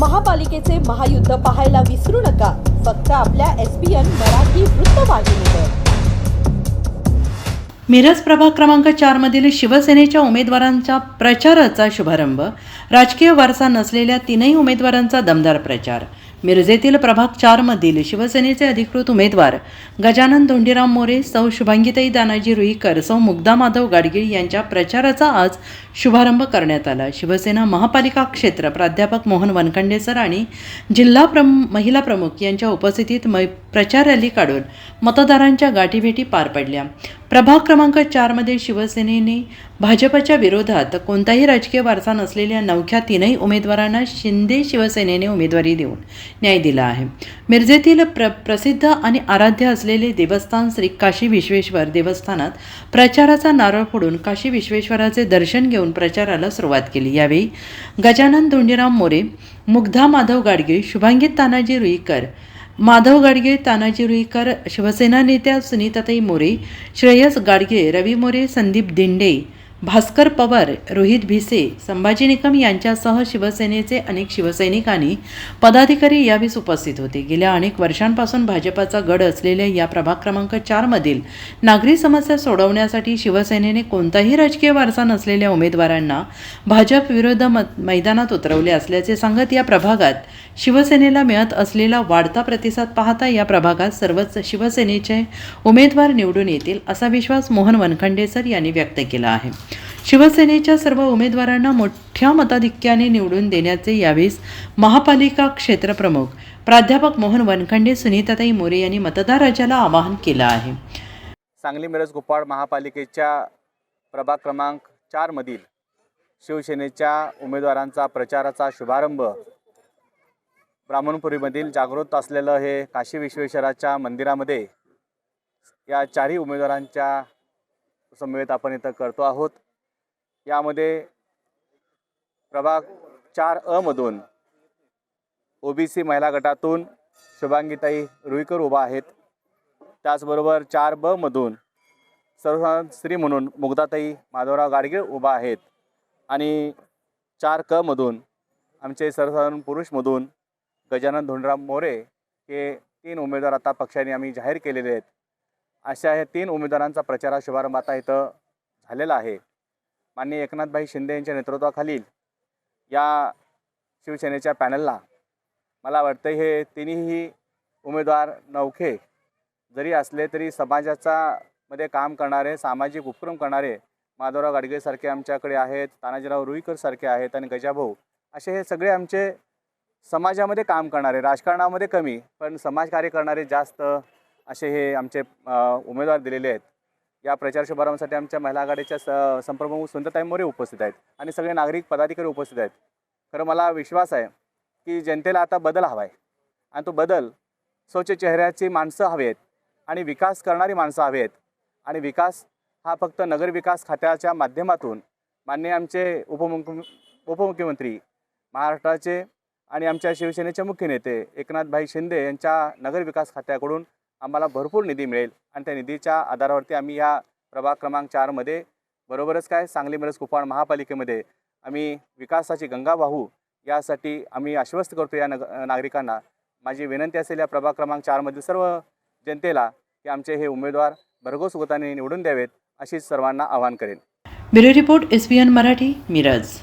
महापालिकेचे महायुद्ध पाहायला विसरू नका. फक्त आपल्या एस पी मराठी वृत्तवाहिनीवर मिरज प्रभाग क्रमांक चारमधील शिवसेनेच्या उमेदवारांच्या प्रचाराचा शुभारंभ. राजकीय वारसा नसलेल्या तीनही उमेदवारांचा दमदार प्रचार. मिरजेतील प्रभाग चारमधील शिवसेनेचे अधिकृत उमेदवार गजानन धोंडीराम मोरे सौ शुभांगीताई दानाजी रुईकर सौ मुग्धा माधव गाडगीळ यांच्या प्रचाराचा आज शुभारंभ करण्यात आला. शिवसेना महापालिका क्षेत्र प्राध्यापक मोहन वनखंडे सर आणि जिल्हा प्रम महिला प्रमुख यांच्या उपस्थितीत मै प्रचार रॅली काढून मतदारांच्या गाठीभेटी पार पडल्या. प्रभाग क्रमांक चारमध्ये शिवसेनेने भाजपच्या विरोधात कोणताही राजकीय वारसा नसलेल्या नवख्या तीनही उमेदवारांना शिंदे शिवसेनेने उमेदवारी देऊन न्याय दिला आहे. मिरजेतील प्र प्रसिद्ध आणि आराध्य असलेले देवस्थान श्री काशी विश्वेश्वर देवस्थानात प्रचाराचा नारळ फोडून काशी विश्वेश्वराचे दर्शन घेऊन प्रचाराला सुरुवात केली. यावेळी गजानन धोंडीराम मोरे मुग्धा माधव गाडगीळ शुभांगी तानाजी रुईकर माधव गाडगे तानाजी रुईकर शिवसेना नेत्या सुनीताताई मोरे श्रेयस गाडगे रवी मोरे संदीप दिंडे भास्कर पवार रोहित भिसे संभाजी निकम यांच्यासह शिवसेनेचे अनेक शिवसैनिकांनी पदाधिकारी यावेळी उपस्थित होते. गेल्या अनेक वर्षांपासून भाजपाचा गड असलेल्या या प्रभाग क्रमांक चारमधील नागरी समस्या सोडवण्यासाठी शिवसेनेने कोणताही राजकीय वारसा नसलेल्या उमेदवारांना भाजप विरुद्ध मत मैदानात उतरवले असल्याचे सांगत या प्रभागात शिवसेनेला मिळत असलेला वाढता प्रतिसाद पाहता या प्रभागात सर्वच शिवसेनेचे उमेदवार निवडून येतील असा विश्वास मोहन वनखंडे सर यांनी व्यक्त केला आहे. शिवसेनेच्या सर्व उमेदवारांना मोठ्या मताधिक्याने निवडून देण्याचे यावेळी महापालिका क्षेत्रप्रमुख प्राध्यापक मोहन वनखंडे सुनीताताई मोरे यांनी मतदार राजाला आवाहन केलं आहे. सांगली मिरज गोपाळ महापालिकेच्या प्रभाग क्रमांक चारमधील शिवसेनेच्या उमेदवारांचा प्रचाराचा शुभारंभ ब्राह्मणपुरीमधील जागृत असलेलं हे काशी विश्वेश्वराच्या मंदिरामध्ये या चारही उमेदवारांच्या समवेत आपण इथं करतो आहोत. यामध्ये प्रभाग चार अमधून सी महिला गटातून शुभांगीताई रुईकर उभा आहेत. त्याचबरोबर चार ब मधून सर्वसाधारण स्त्री म्हणून मुग्धाताई माधवराव गाडगीळ उभा आहेत. आणि चार क मधून आमचे सर्वसाधारण पुरुषमधून गजानन धोंडराम मोरे हे तीन उमेदवार आता पक्षाने आम्ही जाहीर केलेले आहेत. अशा हे तीन उमेदवारांचा प्रचार शुभारंभ आता इथं झालेला आहे. माननीय एकनाथभाई शिंदे यांच्या नेतृत्वाखालील या शिवसेनेच्या पॅनलला मला वाटतं हे तिन्हीही उमेदवार नौखे जरी असले तरी समाजाचा मध्ये काम करणारे सामाजिक उपक्रम करणारे माधवराव गाडगेसारखे आमच्याकडे आहेत तानाजीराव रुईकरसारखे आहेत आणि गजाभाऊ असे हे सगळे आमचे समाजामध्ये काम करणारे राजकारणामध्ये कमी पण समाजकार्य करणारे जास्त असे हे आमचे उमेदवार दिलेले आहेत. या प्रचार शुभारंभासाठी आमच्या महिला आघाडीच्या स संप्रमुख सुंदरताई मोरे उपस्थित आहेत आणि सगळे नागरिक पदाधिकारी उपस्थित आहेत. खरं मला विश्वास आहे की जनतेला आता बदल हवा आहे. आणि तो बदल स्वच्छ चेहऱ्याची माणसं हवी आहेत आणि विकास करणारी माणसं हवी आहेत. आणि विकास हा फक्त नगरविकास खात्याच्या माध्यमातून माननीय आमचे उपमुख्य उपमुख्यमंत्री महाराष्ट्राचे आणि आमच्या शिवसेनेचे मुख्य नेते एकनाथभाई शिंदे यांच्या नगरविकास खात्याकडून आम्हाला भरपूर निधी मिळेल. आणि त्या निधीच्या आधारावरती आम्ही या प्रभाग क्रमांक चारमध्ये बरोबरच काय सांगली मिरज कुपवाड महापालिकेमध्ये आम्ही विकासाची गंगा वाहू यासाठी आम्ही आश्वस्त करतो या नग नागरिकांना. माझी विनंती असेल या प्रभाग क्रमांक चारमधील सर्व जनतेला की आमचे हे उमेदवार भरघोस मताने निवडून द्यावेत अशीच सर्वांना आवाहन करेन. Bureau report S Marathi Miraj.